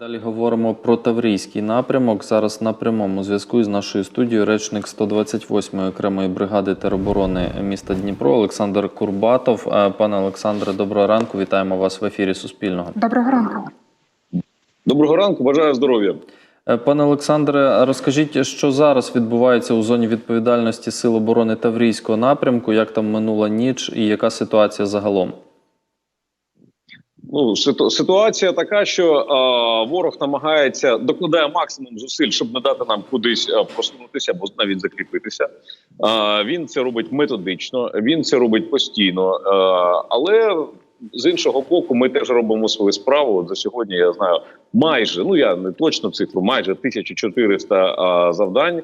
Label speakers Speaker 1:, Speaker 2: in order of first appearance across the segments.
Speaker 1: Далі говоримо про Таврійський напрямок. Зараз на прямому зв'язку з нашою студією речник 128-ї окремої бригади тероборони міста Дніпро Олександр Курбатов. Е, Пане Олександре, доброго ранку. Вітаємо вас в ефірі Суспільного.
Speaker 2: Доброго ранку.
Speaker 3: Доброго ранку, бажаю здоров'я.
Speaker 1: Е, Пане Олександре, розкажіть, що зараз відбувається у зоні відповідальності Сил оборони Таврійського напрямку, як там минула ніч і яка ситуація загалом?
Speaker 3: Ну ситу- ситуація така, що е, ворог намагається докладає максимум зусиль, щоб не дати нам кудись е, просунутися або навіть закріпитися. Е, він це робить методично, він це робить постійно. Е, але з іншого боку, ми теж робимо свою справу. За сьогодні я знаю майже ну я не точно цифру, майже 1400 е, завдань е,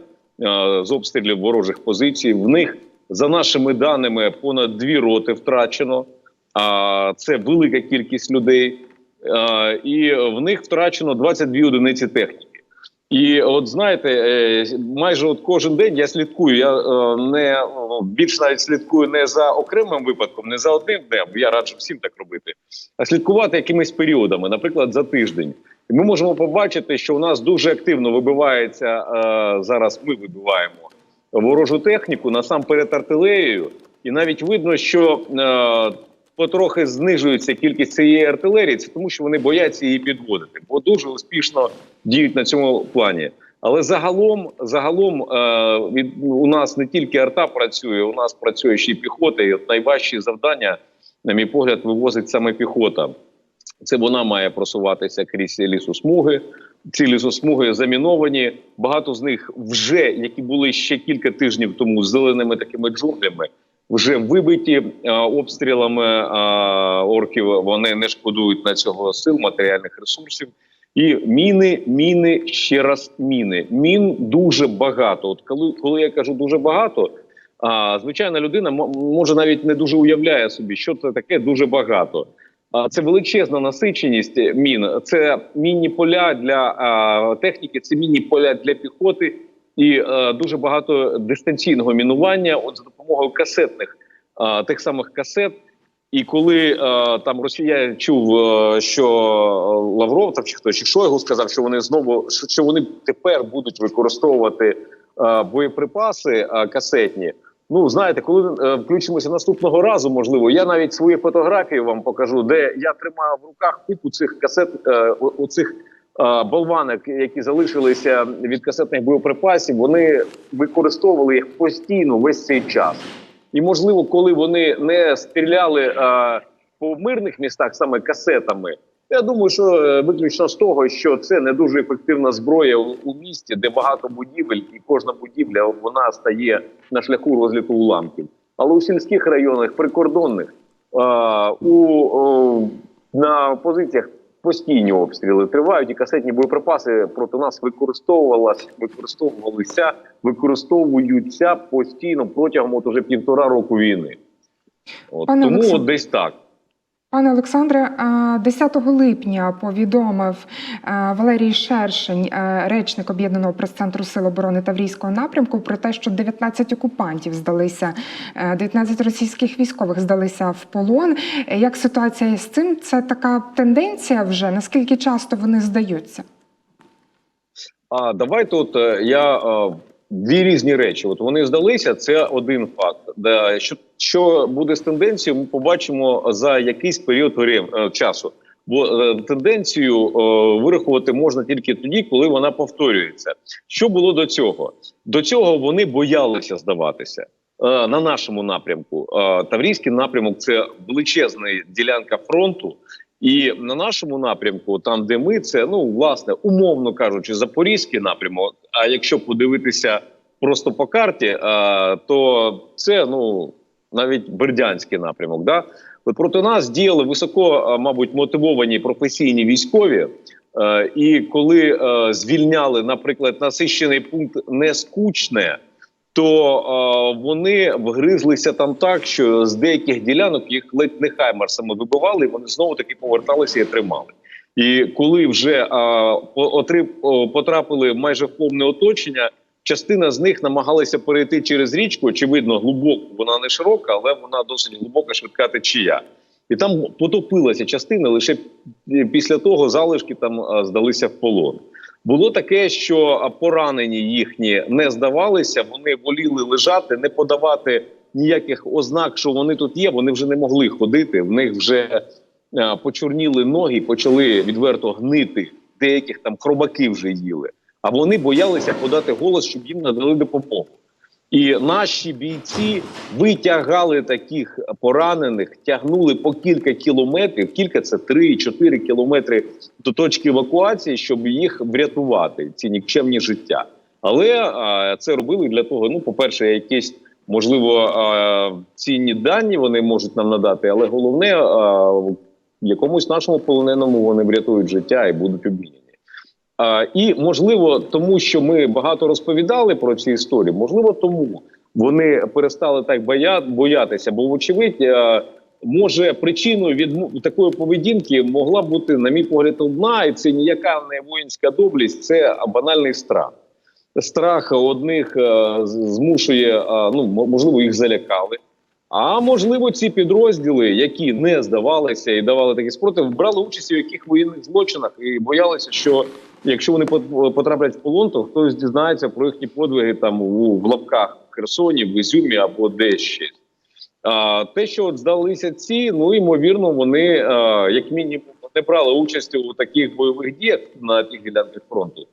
Speaker 3: з обстрілів ворожих позицій. В них за нашими даними понад дві роти втрачено. А це велика кількість людей, і в них втрачено 22 одиниці техніки. І от знаєте, е, майже от кожен день я слідкую. Я е, не більш навіть слідкую не за окремим випадком, не за одним днем. Я раджу всім так робити, а слідкувати якимись періодами, наприклад, за тиждень. І ми можемо побачити, що у нас дуже активно вибивається е, зараз. Ми вибиваємо ворожу техніку насамперед артилерією, і навіть видно, що потрохи знижується кількість цієї артилерії, це тому, що вони бояться її підводити, бо дуже успішно діють на цьому плані. Але загалом, загалом е, від у нас не тільки арта працює, у нас працює ще й піхота. І от найважчі завдання, на мій погляд, вивозить саме піхота. Це вона має просуватися крізь лісосмуги. Ці лісосмуги заміновані. Багато з них вже які були ще кілька тижнів тому зеленими такими джунглями, вже вибиті обстрілами орків. Вони не шкодують на цього сил, матеріальних ресурсів. І міни, міни, ще раз міни. Мін дуже багато. От коли, коли я кажу дуже багато, а, звичайна людина може навіть не дуже уявляє собі, що це таке дуже багато. А, Це величезна насиченість мін. Це мінні поля для а, техніки, це мінні поля для піхоти і е, дуже багато дистанційного мінування от за допомогою касетних е, тих самих касет. І коли е, там Росія чув, е, що Лавров там чи хто чи Шойгу сказав, що вони знову що, вони тепер будуть використовувати е, боєприпаси е, касетні. Ну знаєте, коли е, включимося наступного разу, можливо, я навіть свої фотографії вам покажу, де я тримаю в руках купу цих касет, е, оцих е, болванок, які залишилися від касетних боєприпасів, вони використовували їх постійно весь цей час. І можливо, коли вони не стріляли е, по мирних містах саме касетами, я думаю, що е, виключно з того, що це не дуже ефективна зброя у, місті, де багато будівель, і кожна будівля вона стає на шляху розліту уламків. Але у сільських районах, прикордонних, е, у, на позиціях постійні обстріли тривають, і касетні боєприпаси проти нас використовувалися, використовувалися, використовуються постійно протягом от уже півтора року війни. От,
Speaker 2: Пане
Speaker 3: тому
Speaker 2: Олександре,
Speaker 3: от десь так.
Speaker 2: Пане Олександре, 10 липня повідомив Валерій Шершень, речник об'єднаного прес-центру Сил оборони Таврійського напрямку, про те, що 19 окупантів здалися, е, 19 російських військових здалися в полон. Як ситуація з цим? Це така тенденція вже? Наскільки часто вони здаються?
Speaker 3: А давайте от е, я е, дві різні речі. От вони здалися. Це один факт. Да, що, що буде з тенденцією, ми побачимо за якийсь період е, часу. Бо е, тенденцію е, вирахувати можна тільки тоді, коли вона повторюється. Що було до цього? До цього вони боялися здаватися. На нашому напрямку Таврійський напрямок це величезна ділянка фронту, і на нашому напрямку, там де ми, це ну власне, умовно кажучи, запорізький напрямок. А якщо подивитися просто по карті, то це ну навіть бердянський напрямок. Да? От проти нас діяли високо, мабуть, мотивовані професійні військові. І коли звільняли, наприклад, насищений пункт нескучне, то вони вгризлися там так, що з деяких ділянок їх ледь не хаймарсами вибивали, і вони знову таки поверталися і тримали. І коли вже е, по- отри- о, потрапили майже в повне оточення, частина з них намагалася перейти через річку. Очевидно, глибоко вона не широка, але вона досить глибока, швидка течія. і там потопилася частина лише після того залишки там здалися в полон. Було таке, що поранені їхні не здавалися, вони воліли лежати, не подавати ніяких ознак, що вони тут є. Вони вже не могли ходити. В них вже а, почорніли ноги, почали відверто гнити. Деяких там хробаки вже їли. А вони боялися подати голос, щоб їм надали допомогу. І наші бійці витягали таких поранених, тягнули по кілька кілометрів, кілька це 3-4 кілометри до точки евакуації, щоб їх врятувати, ці нікчемні життя. Але а, це робили для того. Ну, по-перше, якісь можливо а, цінні дані вони можуть нам надати, але головне, а, якомусь нашому полоненому вони врятують життя і будуть обміняні. А, і можливо, тому що ми багато розповідали про ці історії, можливо, тому вони перестали так боя... боятися, бо, вочевидь, е, може причиною від такої поведінки могла бути, на мій погляд, одна, і це ніяка не воїнська доблість, це банальний страх. Страх одних е, змушує, е, ну можливо, їх залякали. А можливо, ці підрозділи, які не здавалися і давали такий спротив, брали участь у яких воєнних злочинах і боялися, що якщо вони пот- потраплять в полон, то хтось дізнається про їхні подвиги там у в лапках в Херсоні, в Ізюмі або десь ще. А, те, що от здалися ці, ну ймовірно, вони а, як мінімум не брали участі у таких бойових діях на тих ділянках фронту.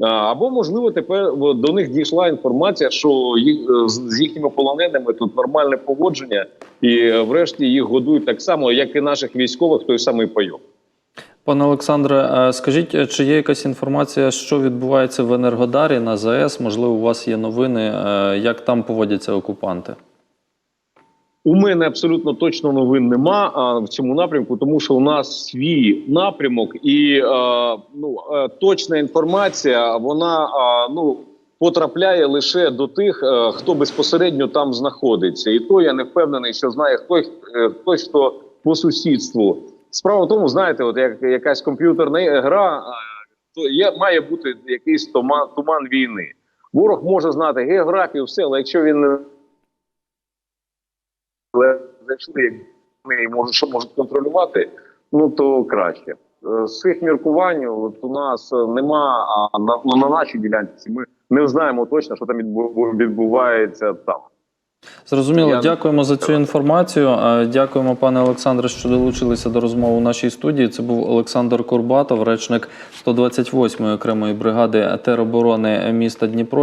Speaker 3: А, Або можливо тепер до них дійшла інформація, що їх е, з їхніми полоненими тут нормальне поводження, і е, врешті їх годують так само, як і наших військових, той самий пайок.
Speaker 1: Пане Олександре, е, скажіть, е, чи є якась інформація, що відбувається в Енергодарі на ЗАЕС? Можливо, у вас є новини, е, як там поводяться окупанти?
Speaker 3: У мене абсолютно точно новин нема а, в цьому напрямку, тому що у нас свій напрямок, і е, ну е, точна інформація вона е, ну потрапляє лише до тих, е, хто безпосередньо там знаходиться. І то я не впевнений, що знає хтось, е, хтось хто по сусідству. Справа в тому, знаєте, от як якась комп'ютерна гра, то є має бути якийсь туман, туман війни. Ворог може знати географію, все, але якщо він зайшли, як вони можуть, що можуть контролювати, ну то краще. Е, З цих міркувань от у нас е, нема а на, на нашій ділянці. Ми не знаємо точно, що там відбувається там.
Speaker 1: Зрозуміло,
Speaker 3: Я-
Speaker 1: дякуємо за цю інформацію. Е, Дякуємо, пане Олександре, що долучилися до розмови у нашій студії. Це був Олександр Курбатов, речник 128-ї окремої бригади тероборони міста Дніпро.